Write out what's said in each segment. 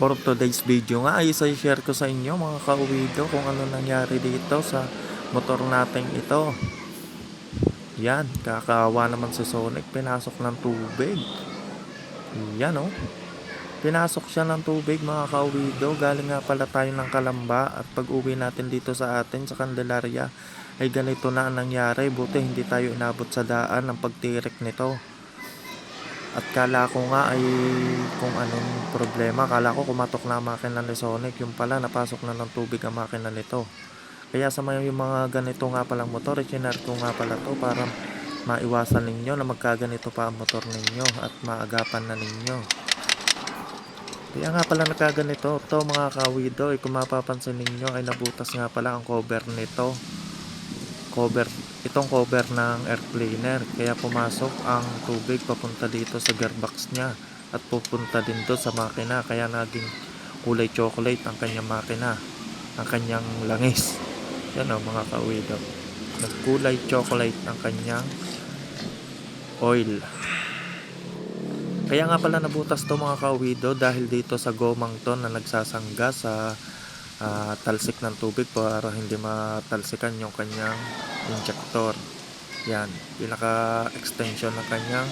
For today's video nga ay isa-share ko sa inyo mga kauwido kung ano nangyari dito sa motor natin ito. Yan, kakawa naman si Sonic, pinasok ng tubig. Yan oh. Pinasok siya ng tubig mga kauwido, galing nga pala tayo ng Kalamba at pag uwi natin dito sa atin sa Candelaria ay ganito na ang nangyari, buti hindi tayo inabot sa daan ng pagtirik nito. At kala ko nga ay kung anong problema. Kala ko kumatok na ang makina ni Sonic. Yung pala napasok na ng tubig ang makina nito. Kaya sa mga yung mga ganito nga palang motor, ichinar ko nga pala to para maiwasan ninyo na magkaganito pa ang motor ninyo at maagapan na ninyo. Kaya nga pala nagkaganito. To mga kawido, ay kung mapapansin ninyo ay nabutas nga pala ang cover nito. Cover itong cover ng air cleaner kaya pumasok ang tubig papunta dito sa gearbox niya at pupunta din doon sa makina. Kaya naging kulay chocolate ang kanyang makina ang kanyang langis. Yan o mga kawido nagkulay chocolate ang kanyang oil. Kaya nga pala nabutas to mga kawido dahil dito sa gomang to na nagsasangga sa ah, talsik ng tubig para hindi matalsikan yung kanyang injector. Yan, pinaka extension ng kanyang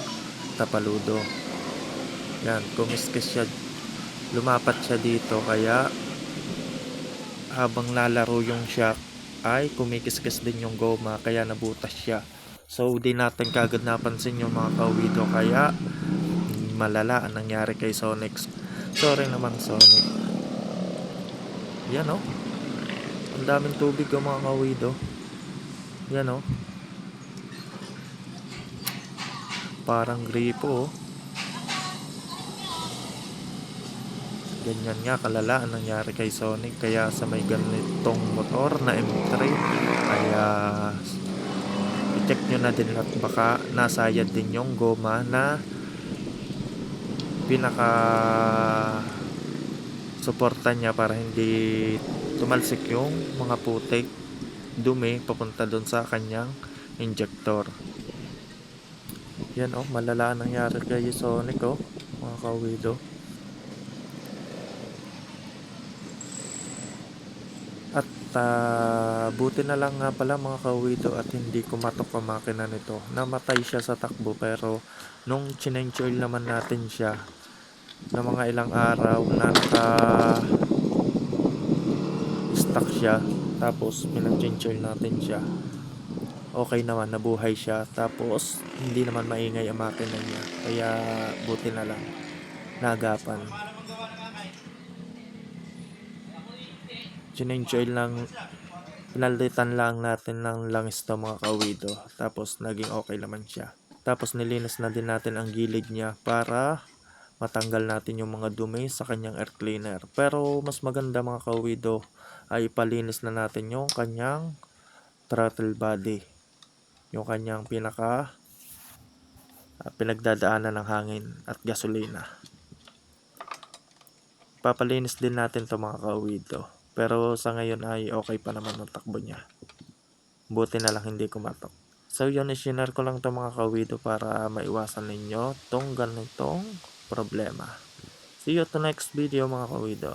tapaludo. Yan, kumiskis siya. Lumapat siya dito kaya habang lalaro yung shock ay kumikiskis din yung goma kaya nabutas siya. So di natin kagad napansin yung mga kawido kaya malala ang nangyari kay Sonic. Sorry naman Sonic. Yan oh. Ang daming tubig ang mga kawido. Yan oh. Parang gripo oh. Ganyan nga kalala ang nangyari kay Sonic kaya sa may ganitong motor na M3 ay ah, i-check nyo na din at baka nasayad din yung goma na pinaka suporta niya para hindi tumalsik yung mga putik. Dumi papunta doon sa kanyang injector. Yan oh malala ang nangyari kay Sonic oh mga kawido. At ah, buti na lang nga pala mga kawido at hindi kumatok ang makina nito. Namatay siya sa takbo pero nung chinenge oil naman natin siya na mga ilang araw na naka stuck siya. Tapos pinag-change natin siya. Okay naman nabuhay siya. Tapos hindi naman maingay ang makina niya. Kaya buti na lang. Change oil lang pinalitan lang natin ng langis to mga kawido. Tapos naging okay naman siya. Tapos nilinis na din natin ang gilid niya para matanggal natin yung mga dumi sa kanyang air cleaner. Pero mas maganda mga kawido ay ipalinis na natin yung kanyang throttle body. Yung kanyang pinaka ah, pinagdadaanan ng hangin at gasolina. Papalinis din natin to mga kawido. Pero sa ngayon ay okay pa naman ang takbo niya. Buti na lang hindi kumatok. So yun, isinare ko lang ito mga kawido para maiwasan ninyo tong ganitong problema. See you to next video mga kawido.